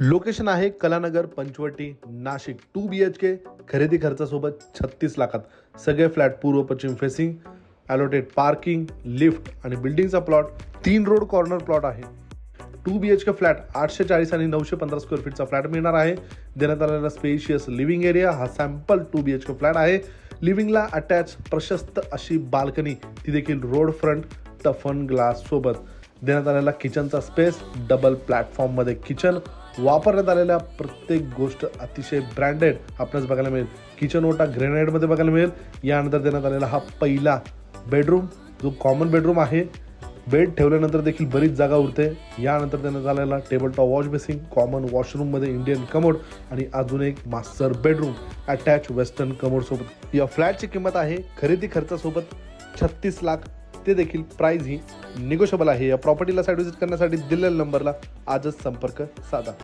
Location आहे Kalanagar Panchavati Nashik. Two B H K खरेदी खर्चासोबत छत्तीस लाखात. सगळे फ्लॅट पूर्व पश्चिम फेसिंग ॲलोटेड पार्किंग लिफ्ट आणि बिल्डिंगचा प्लॉट तीन रोड कॉर्नर प्लॉट आहे. Two B H K flat आठशे चाळीस आणि नऊशे पंधरा स्क्वेअर फीटचा फ्लॅट मिळणार आहे. देण्यात आलेला स्पेशियस लिव्हिंग एरिया हा sample two B H K flat आहे. लिव्हिंगला अटॅच प्रशस्त अशी बाल्कनी ती देखील रोड फ्रंट टफन ग्लास सोबत. देण्यात आलेला किचनचा स्पेस डबल प्लॅटफॉर्ममध्ये किचन वापरण्यात आलेल्या प्रत्येक गोष्ट अतिशय ब्रँडेड आपल्यास बघायला मिळेल. किचन ओटा ग्रेनाईडमध्ये बघायला मिळेल. यानंतर देण्यात आलेला हा पहिला बेडरूम जो कॉमन बेडरूम आहे. बेड ठेवल्यानंतर देखील बरीच जागा उरते. यानंतर देण्यात आलेला table top wash basin common वॉशरूममध्ये Indian commode आणि अजून एक मास्टर बेडरूम अटॅच वेस्टर्न कमोडसोबत या फ्लॅटची किंमत आहे खरेदी खर्चासोबत छत्तीस लाख. ते देखील प्राईज ही निगोशिएबल आहे. या प्रॉपर्टीला साईड विजिट करण्यासाठी दिलेल्या नंबरला आजच संपर्क साधा.